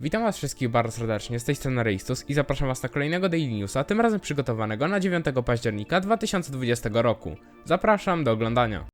Witam was wszystkich bardzo serdecznie, z tej strony Reistus i zapraszam was na kolejnego Daily Newsa, tym razem przygotowanego na 9 października 2020 roku. Zapraszam do oglądania.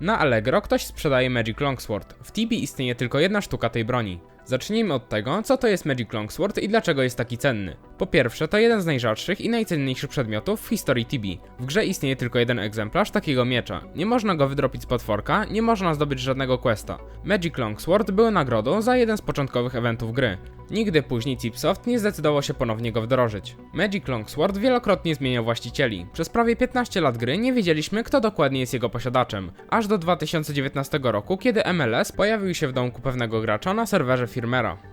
Na Allegro ktoś sprzedaje Magic Longsword. W Tibi istnieje tylko jedna sztuka tej broni. Zacznijmy od tego, co to jest Magic Longsword i dlaczego jest taki cenny. Po pierwsze, to jeden z najrzadszych i najcenniejszych przedmiotów w historii Tibi. W grze istnieje tylko jeden egzemplarz takiego miecza. Nie można go wydropić z potworka, nie można zdobyć żadnego questa. Magic Longsword był nagrodą za jeden z początkowych eventów gry. Nigdy później Chipsoft nie zdecydował się ponownie go wdrożyć. Magic Longsword wielokrotnie zmieniał właścicieli. Przez prawie 15 lat gry nie wiedzieliśmy, kto dokładnie jest jego posiadaczem. Aż do 2019 roku, kiedy MLS pojawił się w domku pewnego gracza na serwerze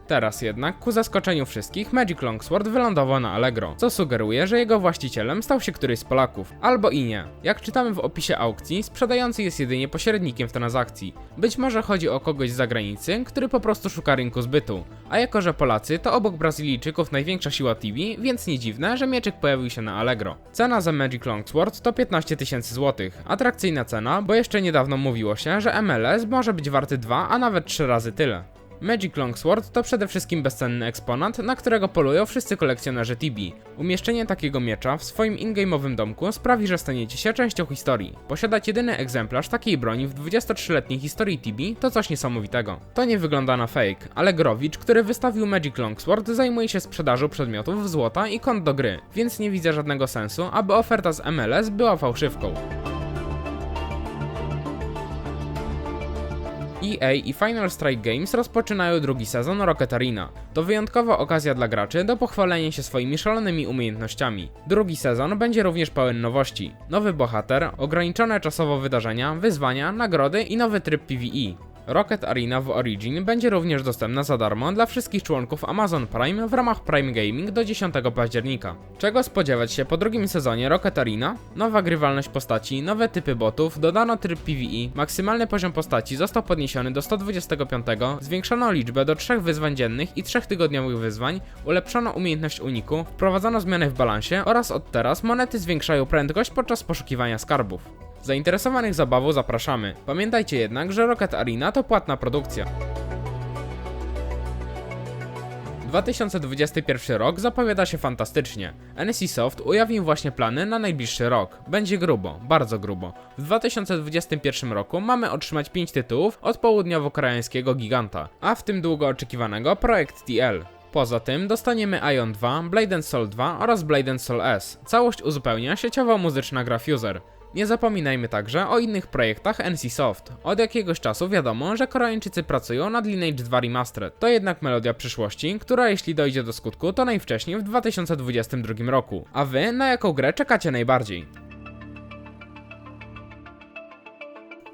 Teraz jednak, ku zaskoczeniu wszystkich, Magic Longsword wylądował na Allegro, co sugeruje, że jego właścicielem stał się któryś z Polaków. Albo i nie. Jak czytamy w opisie aukcji, sprzedający jest jedynie pośrednikiem w transakcji. Być może chodzi o kogoś z zagranicy, który po prostu szuka rynku zbytu. A jako, że Polacy to obok Brazylijczyków największa siła TV, więc nie dziwne, że mieczyk pojawił się na Allegro. Cena za Magic Longsword to 15 tysięcy złotych. Atrakcyjna cena, bo jeszcze niedawno mówiło się, że MLS może być warty 2, a nawet 3 razy tyle. Magic Longsword to przede wszystkim bezcenny eksponat, na którego polują wszyscy kolekcjonerzy TB. Umieszczenie takiego miecza w swoim in-game'owym domku sprawi, że staniecie się częścią historii. Posiadać jedyny egzemplarz takiej broni w 23-letniej historii TB to coś niesamowitego. To nie wygląda na fake, ale Growicz, który wystawił Magic Longsword zajmuje się sprzedażą przedmiotów złota i kont do gry, więc nie widzę żadnego sensu, aby oferta z MLS była fałszywką. EA i Final Strike Games rozpoczynają drugi sezon Rocket Arena. To wyjątkowa okazja dla graczy do pochwalenia się swoimi szalonymi umiejętnościami. Drugi sezon będzie również pełen nowości. Nowy bohater, ograniczone czasowo wydarzenia, wyzwania, nagrody i nowy tryb PvE. Rocket Arena w Origin będzie również dostępna za darmo dla wszystkich członków Amazon Prime w ramach Prime Gaming do 10 października. Czego spodziewać się po drugim sezonie Rocket Arena? Nowa grywalność postaci, nowe typy botów, dodano tryb PvE, maksymalny poziom postaci został podniesiony do 125, zwiększono liczbę do 3 wyzwań dziennych i 3 tygodniowych wyzwań, ulepszono umiejętność uniku, wprowadzono zmiany w balansie oraz od teraz monety zwiększają prędkość podczas poszukiwania skarbów. Zainteresowanych zabawą zapraszamy. Pamiętajcie jednak, że Rocket Arena to płatna produkcja. 2021 rok zapowiada się fantastycznie. NCSoft ujawnił właśnie plany na najbliższy rok. Będzie grubo, bardzo grubo. W 2021 roku mamy otrzymać 5 tytułów od południowo-koreańskiego giganta, a w tym długo oczekiwanego Projekt TL. Poza tym dostaniemy Ion 2, Blade Soul 2 oraz Blade Soul S. Całość uzupełnia sieciowo muzyczna gra Fuser. Nie zapominajmy także o innych projektach NCSoft. Od jakiegoś czasu wiadomo, że Koreańczycy pracują nad Lineage 2 Remastered. To jednak melodia przyszłości, która jeśli dojdzie do skutku, to najwcześniej w 2022 roku. A wy na jaką grę czekacie najbardziej?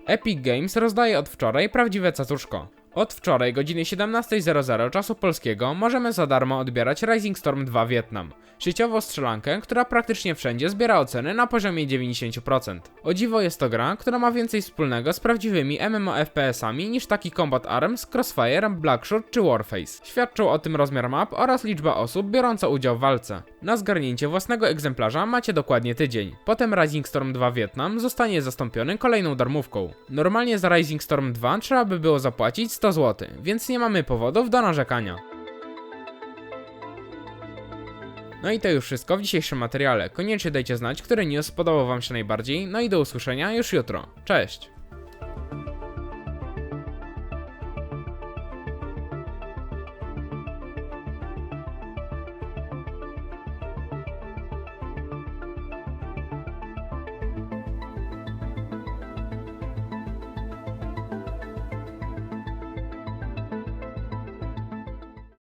Epic Games rozdaje od wczoraj prawdziwe cacuszko. Od wczoraj godziny 17.00 czasu polskiego możemy za darmo odbierać Rising Storm 2 Vietnam. Sieciową strzelankę, która praktycznie wszędzie zbiera oceny na poziomie 90%. O dziwo jest to gra, która ma więcej wspólnego z prawdziwymi MMO FPS-ami niż taki Combat Arms, Crossfire, Blackshot czy Warface. Świadczą o tym rozmiar map oraz liczba osób biorąca udział w walce. Na zgarnięcie własnego egzemplarza macie dokładnie tydzień. Potem Rising Storm 2 Vietnam zostanie zastąpiony kolejną darmówką. Normalnie za Rising Storm 2 trzeba by było zapłacić 100 zł, więc nie mamy powodów do narzekania. No i to już wszystko w dzisiejszym materiale. Koniecznie dajcie znać, który news spodobał Wam się najbardziej. No i do usłyszenia już jutro. Cześć!